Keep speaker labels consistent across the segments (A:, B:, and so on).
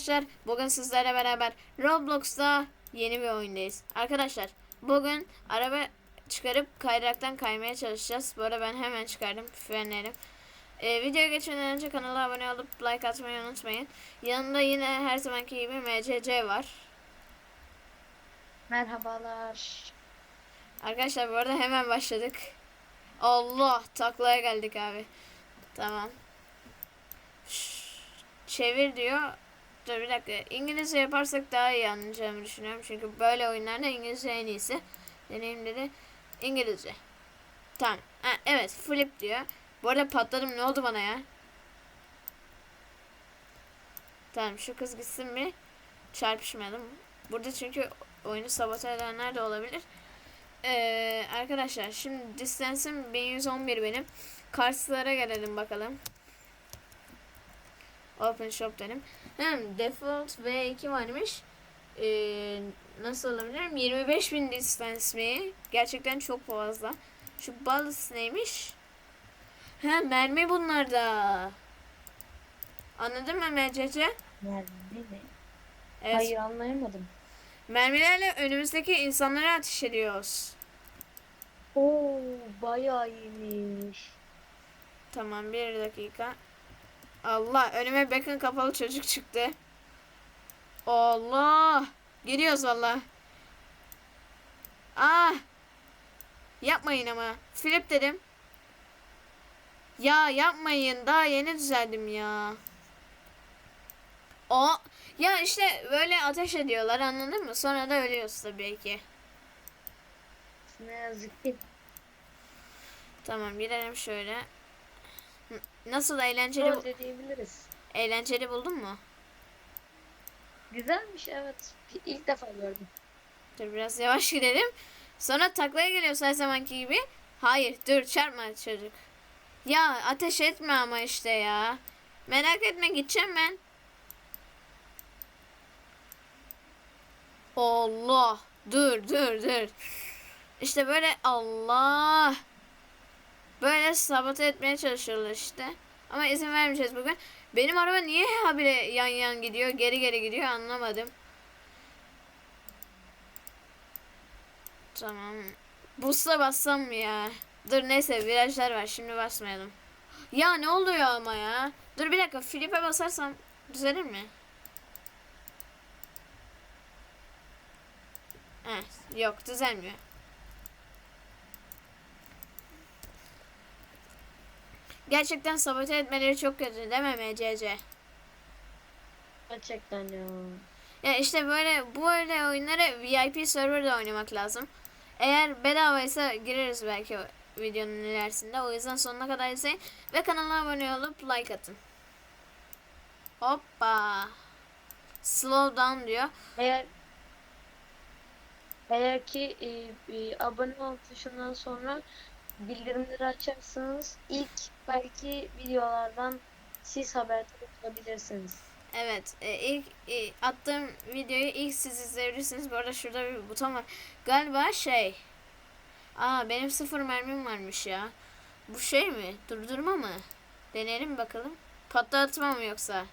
A: arkadaşlar bugün sizlerle beraber Roblox'ta yeni bir oyundayız. Arkadaşlar bugün araba çıkarıp kaydıraktan kaymaya çalışacağız. Bu arada ben hemen çıkardım frenlerim. Ee, videoya geçmeden önce kanala abone olup like atmayı unutmayın. Yanında yine her zamanki gibi MCC var.
B: Merhabalar.
A: Arkadaşlar bu arada hemen başladık. Allah taklaya geldik abi. Tamam. Şş, Çevir diyor. Dur bir dakika. İngilizce yaparsak daha iyi anlayacağımı düşünüyorum. Çünkü böyle oyunlarda İngilizce en iyisi. Deneyim dedi. İngilizce. Tamam. Ha, evet flip diyor. Bu arada patladım ne oldu bana ya? Tamam şu kız gitsin mi? Çarpışmayalım. Burada çünkü oyunu sabote edenler de olabilir. Ee, arkadaşlar şimdi distance'ım 1111 benim. Karşılara gelelim bakalım. Open shop dedim. Hem default V2 varmış. Ee, nasıl alabilirim? 25.000 distance mi? Gerçekten çok fazla. Şu balls neymiş? Ha mermi bunlarda. Anladın mı MCC?
B: Nerede mi?
A: Evet.
B: Hayır anlayamadım.
A: Mermilerle önümüzdeki insanlara ateş ediyoruz.
B: Oo bayağı iyiymiş.
A: Tamam bir dakika. Allah önüme bakın kapalı çocuk çıktı. Allah. Gidiyoruz valla. Ah. Yapmayın ama. Flip dedim. Ya yapmayın. Daha yeni düzeldim ya. O ya işte böyle ateş ediyorlar anladın mı? Sonra da ölüyoruz tabii ki.
B: Ne yazık ki.
A: Tamam gidelim şöyle. Nasıl eğlenceli bu-
B: Böyle diyebiliriz.
A: eğlenceli buldun mu?
B: Güzelmiş evet. İlk defa gördüm.
A: Dur biraz yavaş gidelim. Sonra taklaya geliyoruz her zamanki gibi. Hayır dur çarpma çocuk. Ya ateş etme ama işte ya. Merak etme gideceğim ben. Allah. Dur dur dur. İşte böyle Allah. Böyle sabote etmeye çalışıyorlar işte. Ama izin vermeyeceğiz bugün. Benim araba niye habire yan yan gidiyor, geri geri gidiyor anlamadım. Tamam. Boost'a bassam mı ya? Dur neyse virajlar var şimdi basmayalım. Ya ne oluyor ama ya? Dur bir dakika Filip'e basarsam düzelir mi? Heh, yok düzelmiyor. Gerçekten sabote etmeleri çok kötü değil mi MCC?
B: Gerçekten ya.
A: Ya işte böyle bu öyle oyunları VIP serverda oynamak lazım. Eğer bedavaysa gireriz belki videonun ilerisinde. O yüzden sonuna kadar izleyin ve kanala abone olup like atın. Hoppa. Slow down diyor.
B: Eğer eğer ki e, e, abone ol tuşundan sonra bildirimleri açarsanız ilk belki videolardan siz haberdar olabilirsiniz.
A: Evet, e, ilk e, attığım videoyu ilk siz izleyebilirsiniz. Bu arada şurada bir buton var. Galiba şey. Aa benim sıfır mermim varmış ya. Bu şey mi? Durdurma mı? Deneyelim bakalım. Patlatma mı yoksa?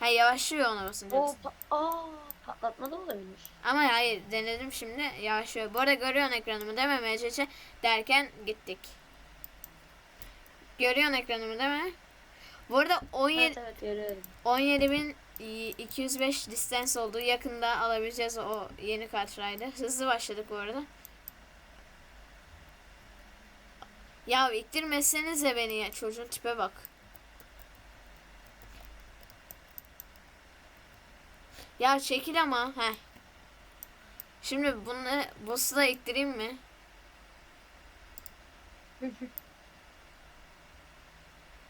A: Ha yavaşlıyor ona basınca.
B: O pa- aa patlatma da olabilir.
A: Ama hayır denedim şimdi yavaşlıyor. Bu arada görüyorsun ekranımı değil mi MCC derken gittik. Görüyorsun ekranımı değil mi? Bu arada 17
B: Evet evet görüyorum.
A: 17.205 distance oldu. Yakında alabileceğiz o yeni kartraydı. Hızlı başladık bu arada. Ya iktirmesenize beni ya. Çocuğun tipe bak. Ya çekil ama. Heh. Şimdi bunu boss'u da iktireyim mi?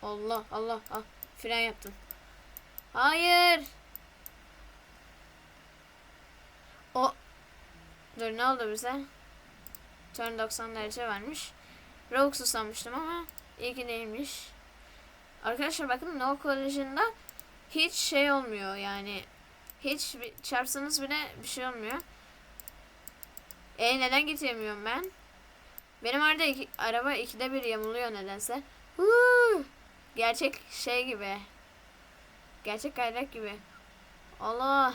A: Allah Allah ah fren yaptım. Hayır. O Dur ne oldu bize? Turn 90 derece vermiş. Rogue'su sanmıştım ama iyi ki değilmiş. Arkadaşlar bakın No Collision'da hiç şey olmuyor yani. Hiç çarpsanız bile bir şey olmuyor. E neden gidemiyorum ben? Benim arada iki, araba ikide bir yamuluyor nedense. Huu! Gerçek şey gibi. Gerçek kaynak gibi. Allah.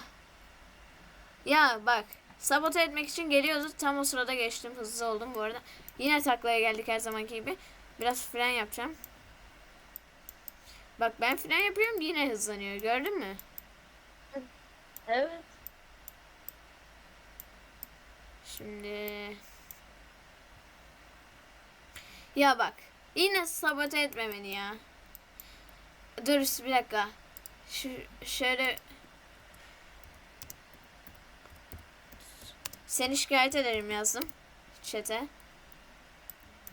A: Ya bak. Sabote etmek için geliyordu. Tam o sırada geçtim. Hızlı oldum bu arada. Yine taklaya geldik her zamanki gibi. Biraz fren yapacağım. Bak ben fren yapıyorum yine hızlanıyor. Gördün mü?
B: Evet.
A: Şimdi ya bak yine sabote etme beni ya. Dur bir dakika. Şu, şöyle seni şikayet ederim yazdım chat'e.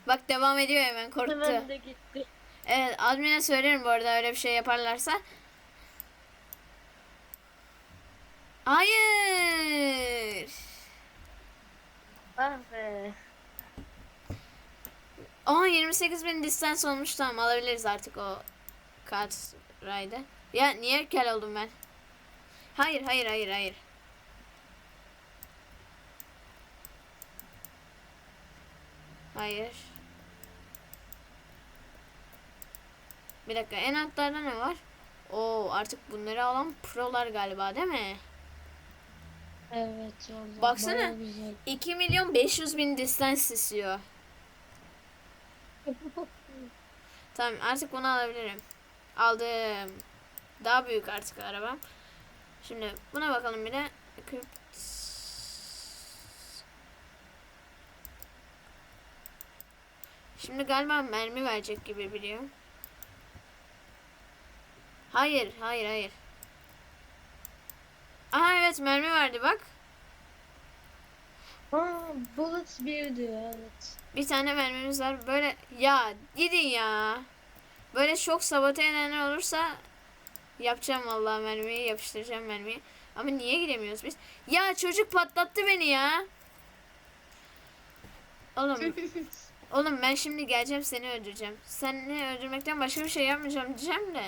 A: Bak devam ediyor hemen korktu.
B: Hemen de gitti.
A: Evet admin'e söylerim bu arada öyle bir şey yaparlarsa. Hayır.
B: Ah be.
A: Aa 28 bin distance olmuş tamam alabiliriz artık o kart raydı. Ya niye kel oldum ben? Hayır hayır hayır hayır. Hayır. Bir dakika en altlarda ne var? Oo artık bunları alan prolar galiba değil mi?
B: Evet vallahi.
A: Baksana.
B: bayağı güzel.
A: 2 milyon 500 bin distance istiyor. Tamam artık bunu alabilirim. Aldım. Daha büyük artık arabam. Şimdi buna bakalım bir de. Şimdi galiba mermi verecek gibi biliyorum. Hayır, hayır, hayır. Aha evet mermi verdi bak.
B: Aa, Bullets 1 diyor evet.
A: Bir tane mermimiz var. Böyle ya gidin ya. Böyle çok sabote edenler olursa yapacağım vallahi mermiyi yapıştıracağım mermiyi. Ama niye giremiyoruz biz? Ya çocuk patlattı beni ya. Oğlum, oğlum ben şimdi geleceğim seni öldüreceğim. Seni öldürmekten başka bir şey yapmayacağım diyeceğim de.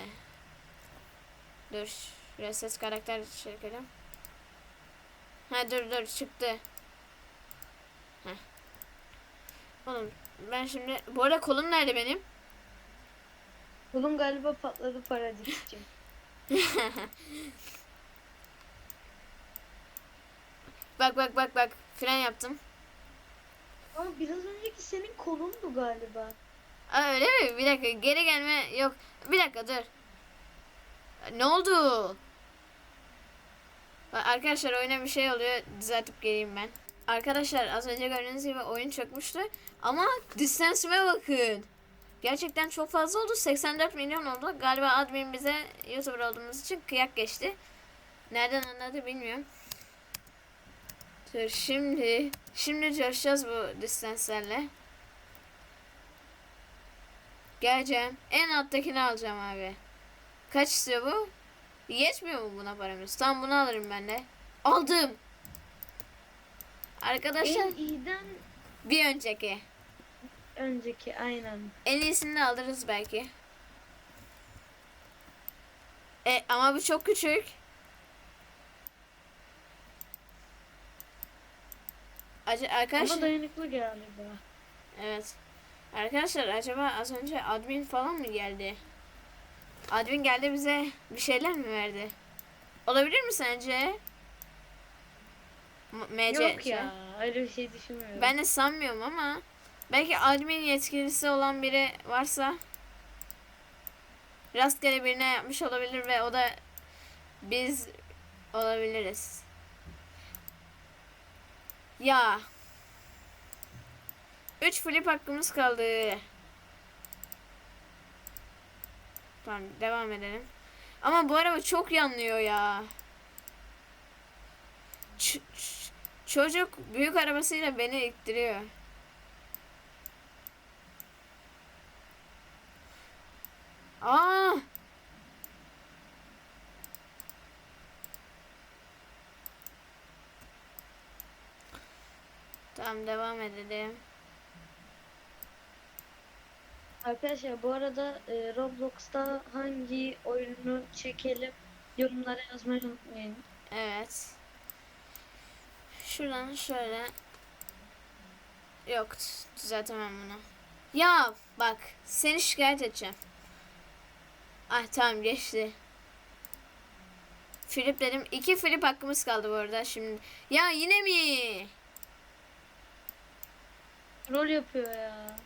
A: Dur. Reset karakter çekelim. Ha dur dur çıktı. Heh. Oğlum ben şimdi bu arada kolum nerede benim?
B: Kolum galiba patladı paradisçim.
A: Bak bak bak bak fren yaptım.
B: Ama biraz önceki senin kolundu galiba.
A: Aa, öyle mi? Bir dakika geri gelme yok. Bir dakika dur. Ne oldu? Arkadaşlar oyuna bir şey oluyor. Düzeltip geleyim ben. Arkadaşlar az önce gördüğünüz gibi oyun çökmüştü. Ama distance'ime bakın. Gerçekten çok fazla oldu. 84 milyon oldu. Galiba admin bize YouTuber olduğumuz için kıyak geçti. Nereden anladı bilmiyorum. Dur şimdi. Şimdi coşacağız bu distance'lerle. Geleceğim. En alttakini alacağım abi. Kaç istiyor bu? Yetmiyor mu buna paramız? Tamam bunu alırım ben de. Aldım. Arkadaşlar
B: En iyiden
A: bir önceki.
B: önceki aynen.
A: En iyisini de alırız belki. E ama bu çok küçük. Ac- arkadaşlar
B: Ama dayanıklı galiba.
A: Evet. Arkadaşlar acaba az önce admin falan mı geldi? Admin geldi bize bir şeyler mi verdi? Olabilir mi sence? M- MC.
B: Yok ya öyle bir şey düşünmüyorum.
A: Ben de sanmıyorum ama belki admin yetkilisi olan biri varsa rastgele birine yapmış olabilir ve o da biz olabiliriz. Ya. 3 flip hakkımız kaldı. Tamam devam edelim. Ama bu araba çok yanlıyor ya. Ç- çocuk büyük arabasıyla beni ittiriyor. Aa! Tamam devam edelim.
B: Arkadaşlar bu arada e, Roblox'ta hangi oyunu çekelim yorumlara yazmayı unutmayın.
A: Evet. Şuradan şöyle. Yok düzeltemem bunu. Ya bak seni şikayet edeceğim. Ah tamam geçti. Flip dedim. İki flip hakkımız kaldı bu arada şimdi. Ya yine mi?
B: Rol yapıyor ya.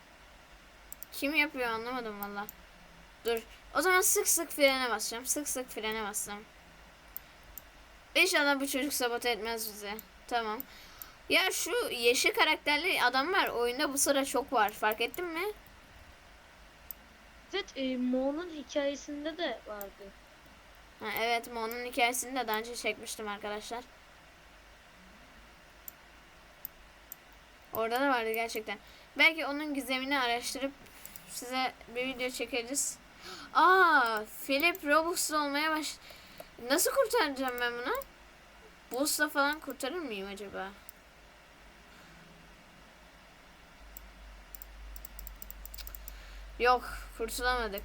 A: Kim yapıyor anlamadım valla. Dur. O zaman sık sık frene basacağım. Sık sık frene basacağım. İnşallah bu çocuk sabote etmez bize. Tamam. Ya şu yeşil karakterli adam var. Oyunda bu sıra çok var. Fark ettin mi?
B: Evet, e, Mo'nun hikayesinde de vardı.
A: Ha, evet Mon'un hikayesini de daha önce çekmiştim arkadaşlar. Orada da vardı gerçekten. Belki onun gizemini araştırıp size bir video çekeriz. Aa, Philip Robux'lu olmaya baş... Nasıl kurtaracağım ben bunu? Boost'la falan kurtarır mıyım acaba? Yok, kurtulamadık.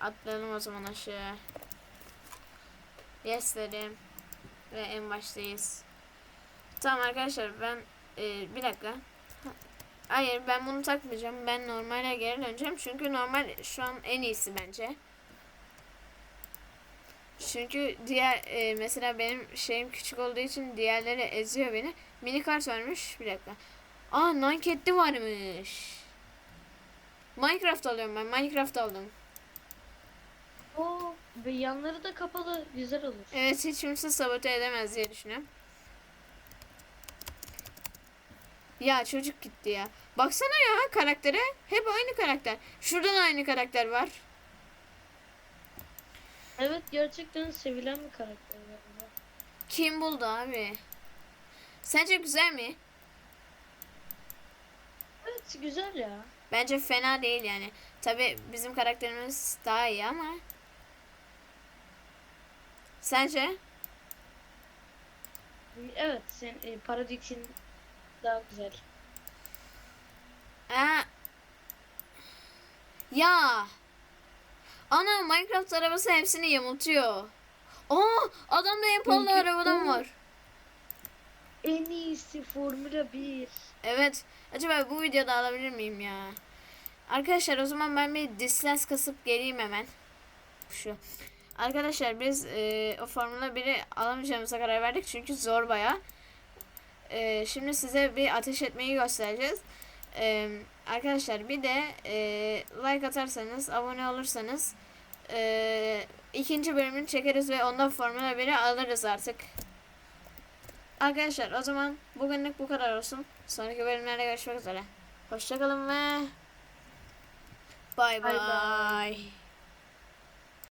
A: Atlayalım o zaman aşağı. Yes dedim. Ve en baştayız. Tamam arkadaşlar ben e, bir dakika. Ha- Hayır ben bunu takmayacağım. Ben normale geri döneceğim. Çünkü normal şu an en iyisi bence. Çünkü diğer e, mesela benim şeyim küçük olduğu için diğerleri eziyor beni. Mini kart vermiş. Bir dakika. Aa Nanketli varmış. Minecraft alıyorum ben. Minecraft aldım.
B: O ve yanları da kapalı. Güzel olur.
A: Evet hiç kimse sabote edemez diye düşünüyorum. Ya çocuk gitti ya. Baksana ya karaktere. Hep aynı karakter. Şurada da aynı karakter var.
B: Evet gerçekten sevilen bir karakter galiba.
A: Kim buldu abi? Sence güzel mi?
B: Evet güzel ya.
A: Bence fena değil yani. Tabi bizim karakterimiz daha iyi ama. Sence?
B: Evet sen e, Paradix'in daha güzel.
A: Aa. Ya. Ana Minecraft arabası hepsini yamultuyor. Aa adamda en pahalı arabadan var.
B: En iyisi Formula 1.
A: Evet. Acaba bu videoda alabilir miyim ya? Arkadaşlar o zaman ben bir distance kasıp geleyim hemen. Şu. Arkadaşlar biz e, o Formula 1'i alamayacağımıza karar verdik. Çünkü zor baya. E, şimdi size bir ateş etmeyi göstereceğiz. E, arkadaşlar bir de e, like atarsanız, abone olursanız e, ikinci bölümünü çekeriz ve ondan Formula 1'i alırız artık. Arkadaşlar o zaman bugünlük bu kadar olsun. Sonraki bölümlerde görüşmek üzere. Hoşçakalın ve
B: bay
A: Bay.